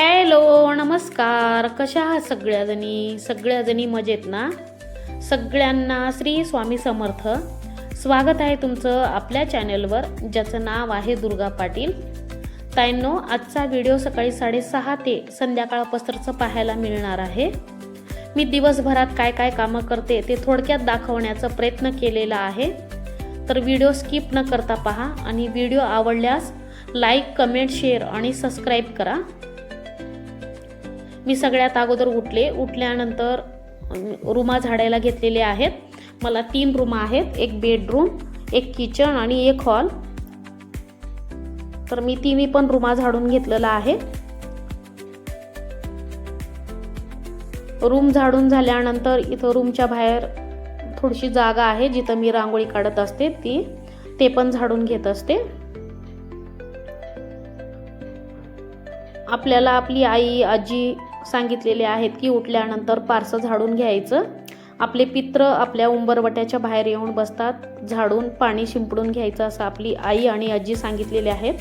Hello नमस्कार. कशा आहात सगळ्याजणी? सगळ्याजणी मजेत ना? सगळ्यांना श्री स्वामी समर्थ. स्वागत आहे तुमचं आपल्या चॅनलवर ज्याचं नाव आहे दुर्गा पाटील. ताईंनो आजचा व्हिडिओ सकाळी साडेसहा ते संध्याकाळपस्तरचं पाहायला मिळणार आहे. मी दिवसभरात काय काय कामं करते ते थोडक्यात दाखवण्याचा प्रयत्न केलेला आहे. तर व्हिडिओ स्किप न करता पहा आणि व्हिडिओ आवडल्यास लाईक कमेंट शेअर आणि सबस्क्राईब करा. मी सगळ्यात अगोदर उठले. उठल्यानंतर रुमा रूमा झाडायला घेतलेले आहेत. मला तीन रूम आहेत. एक बेडरूम एक किचन आणि एक हॉल तर मी तिन्ही पण रूमा झाडून घेतलेला आहे. रूम झाडून झाल्यानंतर इथं रूमच्या बाहेर थोडीशी जागा आहे जिथं मी रांगोळी काढत असते. ती ते पण झाडून घेत असते. आपल्याला आपली आई आजी सांगितलेले आहेत की उठल्यानंतर पारसं झाडून घ्यायचं. आपले पित्र आपल्या उंबरवट्याच्या बाहेर येऊन बसतात. झाडून पाणी शिंपडून घ्यायचं असं आपली आई आणि आजी सांगितलेले आहेत.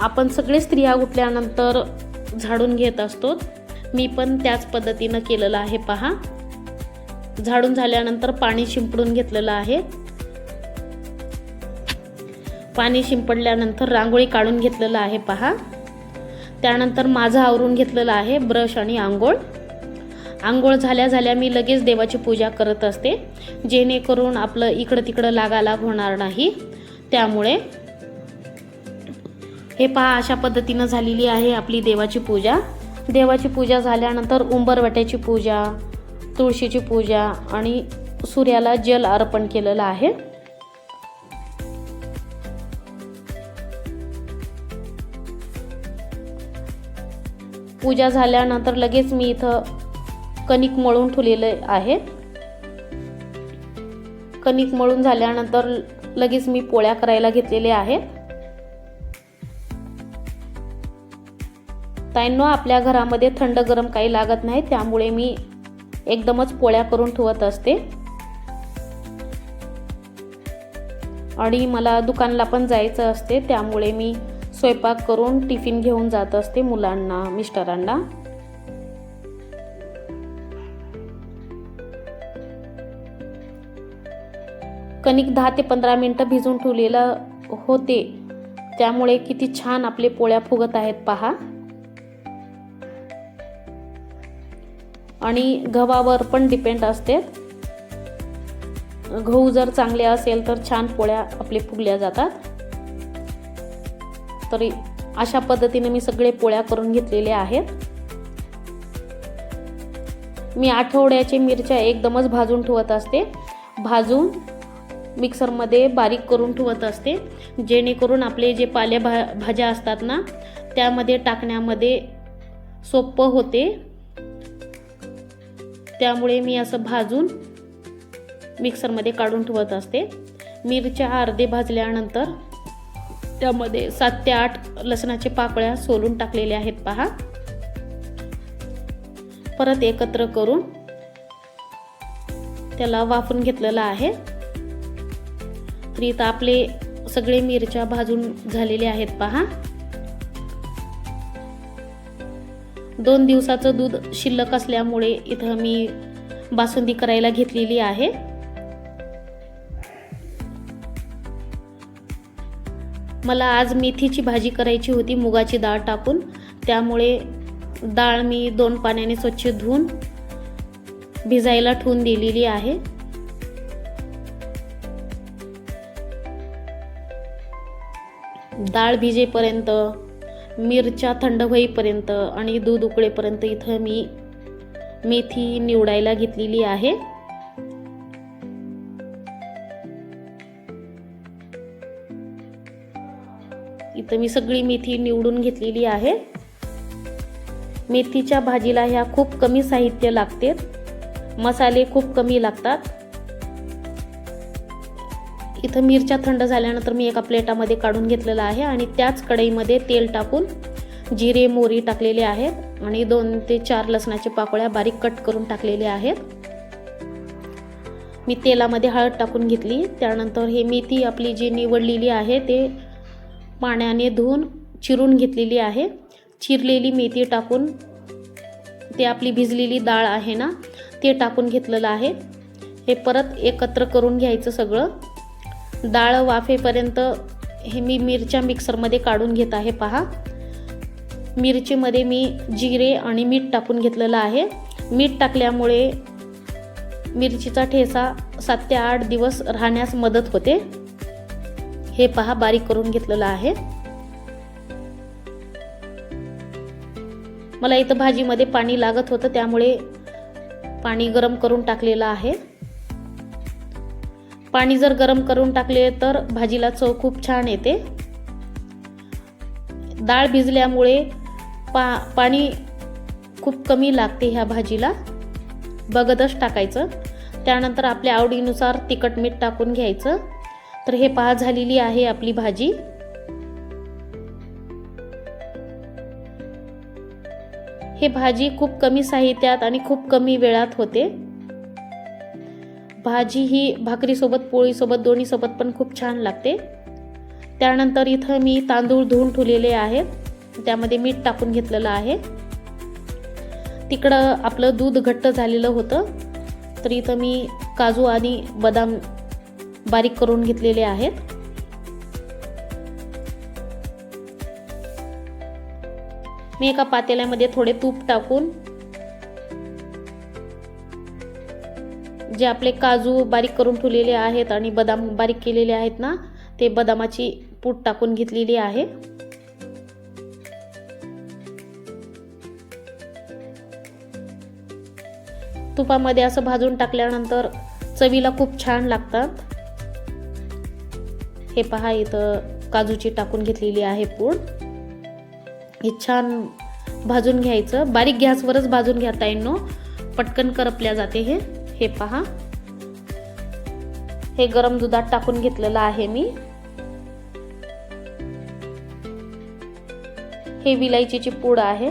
आपण सगळे स्त्रिया उठल्यानंतर झाडून घेत असतो. मी पण त्याच पद्धतीनं केलेलं आहे पहा. झाडून झाल्यानंतर पाणी शिंपडून घेतलेलं आहे. पाणी शिंपडल्यानंतर रांगोळी काढून घेतलेलं आहे पहा. त्यानंतर माझं आवरून घेतलेलं आहे ब्रश आणि आंघोळ. आंघोळ झाल्या झाल्या मी लगेच देवाची पूजा करत असते जेणेकरून आपलं इकडं तिकडं लागालाग होणार नाही. त्यामुळे हे पहा अशा पद्धतीनं झालेली आहे आपली देवाची पूजा. देवाची पूजा झाल्यानंतर उंबरवट्याची पूजा तुळशीची पूजा आणि सूर्याला जल अर्पण केलेलं आहे. पूजा झाल्यानंतर लगेच मी इथं कणिक मळून ठेवलेलं आहे. कणिक मळून झाल्यानंतर लगेच मी पोळ्या करायला घेतलेले आहेत ताईंनो आपल्या घरामध्ये थंड गरम काही लागत नाही त्यामुळे मी एकदमच पोळ्या करून ठेवत असते. आणि मला दुकानला पण जायचं असते त्यामुळे मी स्वयंपाक करून टिफिन घेऊन जात असते मुलांना मिस्टरांना. कणिक दहा ते पंधरा मिनटं भिजून ठेवलेलं होते. त्यामुळे किती छान आपले पोळ्या फुगत आहेत पहा. आणि गव्हावर पण डिपेंड असते. गहू जर चांगले असेल तर छान पोळ्या आपले फुगल्या जातात. तरी अशा पद्धतीने मी सगळे पोळ्या करून घेतलेले आहेत. मी आठवड्याचे मिरच्या एकदमच भाजून ठेवत असते. भाजून मिक्सरमध्ये बारीक करून ठेवत असते. जेणेकरून आपले जे पालेभा भाज्या असतात ना त्यामध्ये टाकण्यामध्ये सोपं होते. त्यामुळे मी असं भाजून मिक्सरमध्ये काढून ठेवत असते. मिरच्या अर्धे भाजल्यानंतर त्यामध्ये सात ते आठ लसणाचे पाकळ्या सोलून टाकलेल्या आहेत पहा. परत एकत्र करून त्याला वाफून घेतलेलं आहे. तर इथं आपले सगळे मिरच्या भाजून झालेले आहेत पहा. दोन दिवसाचं दूध शिल्लक असल्यामुळे इथं मी बासुंदी करायला घेतलेली आहे. मला आज मेथीची भाजी करायची होती मुगाची डाळ टाकून. त्यामुळे डाळ मी दोन पाण्याने स्वच्छ धुवून भिजायला ठेवून दिलेली आहे. डाळ भिजेपर्यंत मिरच्या थंड होईपर्यंत आणि दूध उकळेपर्यंत इथं मी मेथी निवडायला घेतलेली आहे. इथं मी सगळी मेथी निवडून घेतलेली आहे. मेथीच्या भाजीला ह्या खूप कमी साहित्य लागते. मसाले खूप कमी लागतात. इथं मिरच्या थंड झाल्यानंतर मी एका प्लेटामध्ये काढून घेतलेलं आहे आणि त्याच कढईमध्ये तेल टाकून जिरे मोरी टाकलेले आहेत आणि दोन ते चार लसणाच्या पाकळ्या बारीक कट करून टाकलेल्या आहेत. मी तेलामध्ये हळद टाकून घेतली. त्यानंतर हे मेथी आपली जी निवडलेली आहे ते पाण्याने धुवून चिरून घेतलेली आहे. चिरलेली मेथी टाकून ते आपली भिजलेली डाळ आहे ना ते टाकून घेतलेलं आहे. हे परत एकत्र करून घ्यायचं सगळं. डाळ वाफेपर्यंत हे मी मिरच्या मिक्सरमध्ये काढून घेत आहे पहा. मिरचीमध्ये मी जिरे आणि मीठ टाकून घेतलेलं आहे. मीठ टाकल्यामुळे मिरचीचा ठेसा सात ते आठ दिवस राहण्यास मदत होते. हे पहा बारीक करून घेतलेलं आहे. मला इथं भाजीमध्ये पाणी लागत होतं त्यामुळे पाणी गरम करून टाकलेलं आहे. पाणी जर गरम करून टाकले तर भाजीला चव खूप छान येते. डाळ भिजल्यामुळे पा पाणी खूप कमी लागते ह्या भाजीला. बघतच टाकायचं. त्यानंतर आपल्या आवडीनुसार तिखट मीठ टाकून घ्यायचं. तर हे पहा झालेली आहे आपली भाजी. हे भाजी खूप कमी साहित्यात आणि खूप कमी वेळात होते. भाजी ही भाकरीसोबत पोळीसोबत दोन्हीसोबत पण खूप छान लागते. त्यानंतर इथं मी तांदूळ धुवून ठेवलेले आहेत. त्यामध्ये मीठ टाकून घेतलेलं आहे. तिकडं आपलं दूध घट्ट झालेलं होतं. तर इथं मी काजू आणि बदाम बारीक करून घेतलेले आहेत. मी एका पातेल्यामध्ये थोडे तूप टाकून जे आपले काजू बारीक करून ठेवलेले आहेत आणि बदाम बारीक केलेले आहेत ना ते बदामाची पूट टाकून घेतलेली आहे. तुपामध्ये असं भाजून टाकल्यानंतर चवीला खूप छान लागतात. हे पहा इथं काजूची टाकून घेतलेली आहे पूड. हे छान भाजून घ्यायचं. बारीक गॅसवरच भाजून घेता येईनो पटकन करपल्या जाते हे. हे पहा. हे गरम दुधात टाकून घेतलेलं आहे मी. हे विलायचीची पूड आहे.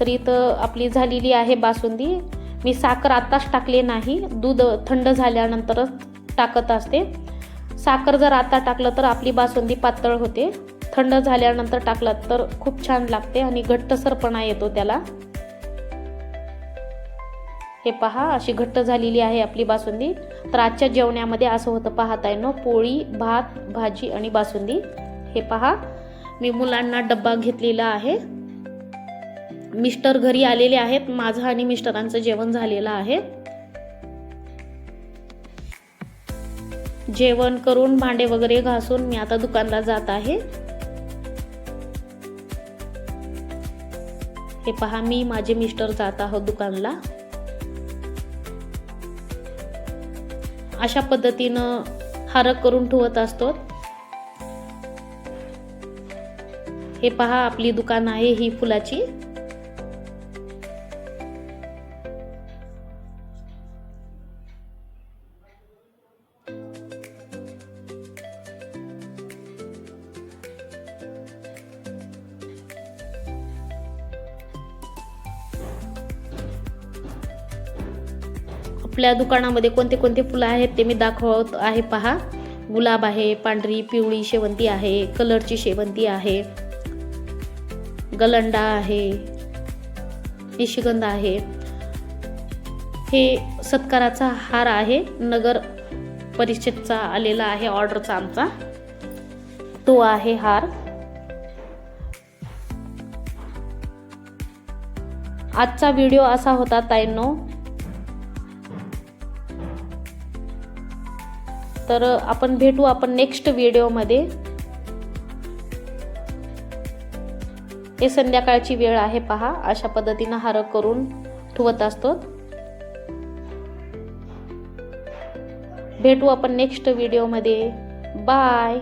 तर इथं आपली झालेली आहे बासुंदी. मी साखर आत्ताच टाकले नाही. दूध थंड झाल्यानंतरच टाकत असते. साखर जर आता टाकलं तर आपली बासुंदी पातळ होते. थंड झाल्यानंतर टाकलं तर खूप छान लागते आणि घट्टसरपणा येतो त्याला. हे पहा अशी घट्ट झालेली आहे आपली बासुंदी. तर आजच्या जेवणामध्ये असं होतं पाहता येणं पोळी भात भाजी आणि बासुंदी. हे पहा मी मुलांना डब्बा घेतलेला आहे. मिस्टर घरी आलेले आहेत माझं आणि मिस्टरांचं जेवण झालेलं आहे. जेवण करून भांडे वगैरे घासून मी आता दुकानला जात आहे. हे पहा मी माझे मिस्टर जात आहोत दुकानला. अशा पद्धतीनं हारक करून ठेवत असतो हे पहा आपली दुकान आहे ही फुलाची. आपल्या दुकानामध्ये कोणते कोणते फुलं आहेत ते मी दाखवत आहे पहा. गुलाब आहे पांढरी पिवळी शेवंती आहे कलरची शेवंती आहे. गलंडा आहे. निशिगंध आहे. हे सत्काराचा हार आहे. नगर परिषदचा आलेला आहे ऑर्डरचा आमचा. तो आहे हार. आजचा व्हिडिओ असा होता ताईंनो. तर आपण भेटू आपण नेक्स्ट व्हिडिओमध्ये हे संध्याकाळची वेळ आहे पहा अशा पद्धतीनं हार करून ठेवत असतो. भेटू आपण नेक्स्ट व्हिडिओमध्ये बाय